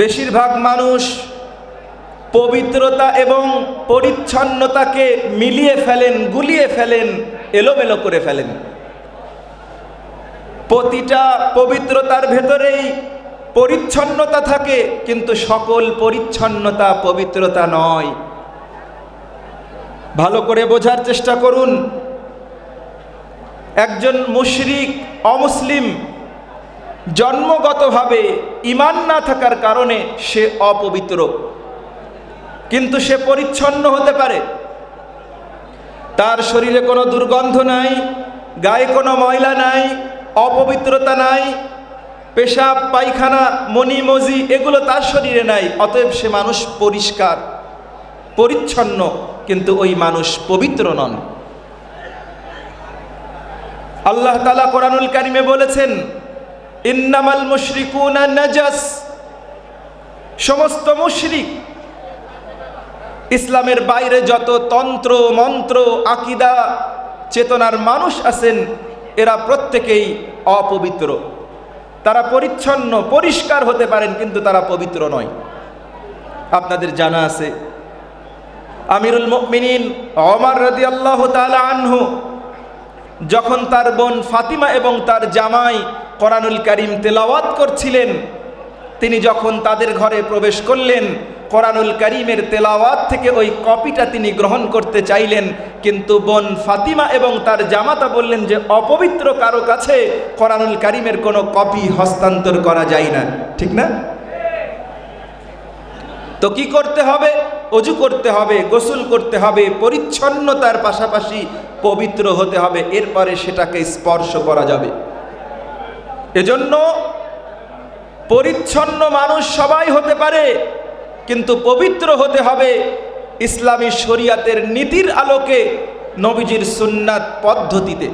বেশিরভাগ মানুষ পবিত্রতা এবং পরিচ্ছন্নতাকে মিলিয়ে ফেলেন, গুলিয়ে ফেলেন, এলোমেলো করে ফেলেন। প্রতিটা পবিত্রতার ভেতরেই পরিচ্ছন্নতা থাকে, কিন্তু সকল পরিচ্ছন্নতা পবিত্রতা নয়। ভালো করে বোঝার চেষ্টা করুন। একজন মুশরিক, অমুসলিম জন্মগতভাবে ইমান না থাকার কারণে সে অপবিত্র। কিন্তু সে পরিচ্ছন্ন হতে পারে। তার শরীরে কোনো দুর্গন্ধ নাই, গায়ে কোনো ময়লা নাই, অপবিত্রতা নাই, পেশাব, পায়খানা, মনি, মজি এগুলো তার শরীরে নাই, অতএব সে মানুষ পরিষ্কার, পরিচ্ছন্ন, কিন্তু ওই মানুষ পবিত্র নন। আল্লাহ তালা কোরআনুল কারিমে বলেছেন ইন্নামাল নাজাস। সমস্ত মুশরিক ইসলামের বাইরে যত তন্ত্র, মন্ত্র, আকিদা, চেতনার মানুষ আছেন, এরা প্রত্যেকেই অপবিত্র। তারা পরিচ্ছন্ন, পরিষ্কার হতে পারেন, কিন্তু তারা পবিত্র নয়। আপনাদের জানা আছে, আমিরুল মুমিনিন অমর রদি আল্লাহ আনহু যখন তার বোন ফাতিমা এবং তার জামাই কোরআনুল করিম তেলাওয়াত করছিলেন, তিনি যখন তাদের ঘরে প্রবেশ করলেন, কোরআনুল করিমের তেলাওয়াত থেকে ওই কপিটা তিনি গ্রহণ করতে চাইলেন। কিন্তু বোন ফাতিমা এবং তার জামাতা বললেন যে, অপবিত্র কারও কাছে কোরআনুল করিমের কোনো কপি হস্তান্তর করা যায় না। ঠিক না? তো কি করতে হবে? অজু করতে হবে, গোসল করতে হবে, পরিচ্ছন্নতার পাশাপাশি পবিত্র হতে হবে, এরপরে সেটাকে স্পর্শ করা যাবে। এজন্য পরিচ্ছন্ন মানুষ সবাই হতে পারে, কিন্তু পবিত্র হতে হবে ইসলামী শরিয়াতের নীতির আলোকে নবীজির সুন্নাত পদ্ধতিতে।